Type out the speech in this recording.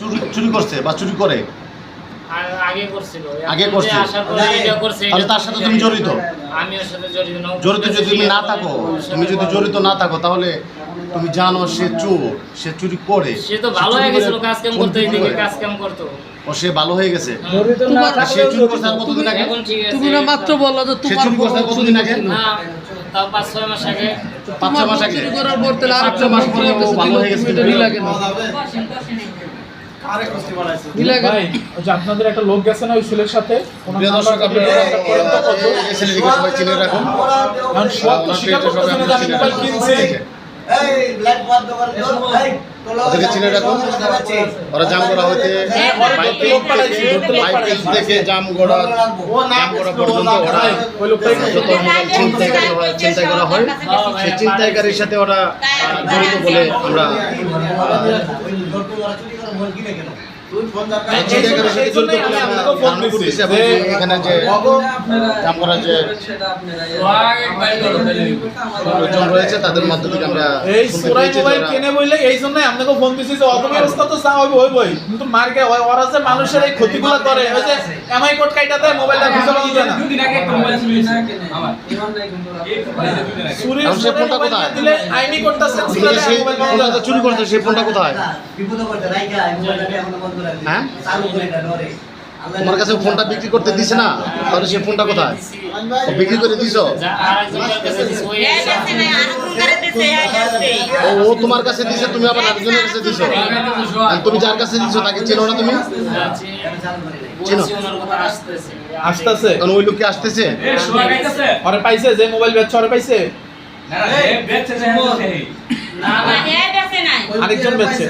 চুরি চুরি করছে বা চুরি করে? আগে করছিল। আগে করছে। তাহলে তার সাথে তুমি জড়িত? আমি ওর সাথে জড়িত না জড়িত যদি তুমি না থাকো তুমি যদি জড়িত না থাকো তাহলে তুমি জানো সে চোর সে চুরি করে। সে তো ভালো হয়ে গেছিল কাজ কাম করতে কাজ কাম করতো। ও সে ভালো হয়ে গেছে? সে চুরি করছে আর কতদিন আগে? এখন তুমি না মাত্র বলল যে তোমার চুরি করছে কতদিন আগে? না তাও পাঁচ ছয় মাস আগে। পাঁচ ছয় মাস আগে। করার পর তাহলে পাঁচ মাস পরে ভালো হয়ে গেছে আপনাদের একটা লোক গেছে না ওই ছেলের সাথে ওদেরকে চিনে রাখুন ওরা জামগড়া হইতে বাইপিস থেকে জামগড়া জামগড়া পর্যন্ত ওরা ওই লোকটাই যত মোবাইল ছিনতাই করা হয় করা হয় সেই সাথে ওরা জড়িত বলে আমরা এই ছিনতাইকারীর সাথে জড়িত বলে আমরা ধারণা করতেছি এবং এখানে যে জামগড়া যে লোকজন রয়েছে তাদের মধ্য আমরা এই সুরাই মোবাইল কিনে বললে এই জন্য আপনাকে ফোন দিছি যে তো চা হইব হইবই। কিন্তু মার্কে ওরা যে মানুষের এই ক্ষতিগুলো করে ওই যে এমআই কোড কাইটা দেয় মোবাইলটা না। মোবাইল? চুরি করতে সেই ফোনটা কোথায়? হ্যাঁ? তোমার কাছে ফোনটা বিক্রি করতে দিছে না? তাহলে সেই ফোনটা কোথায়? বিক্রি করে দিছো? ও তোমার কাছে দিছে তুমি আবার আরেকজনের কাছে দিছো? তুমি যার কাছে দিছো তাকে চেনো না তুমি? আসতেছে। আসতেছে? ওরে পাইছে যে মোবাইল বেচছে ওরে পাইছে। না না আরেকজন বেচছে।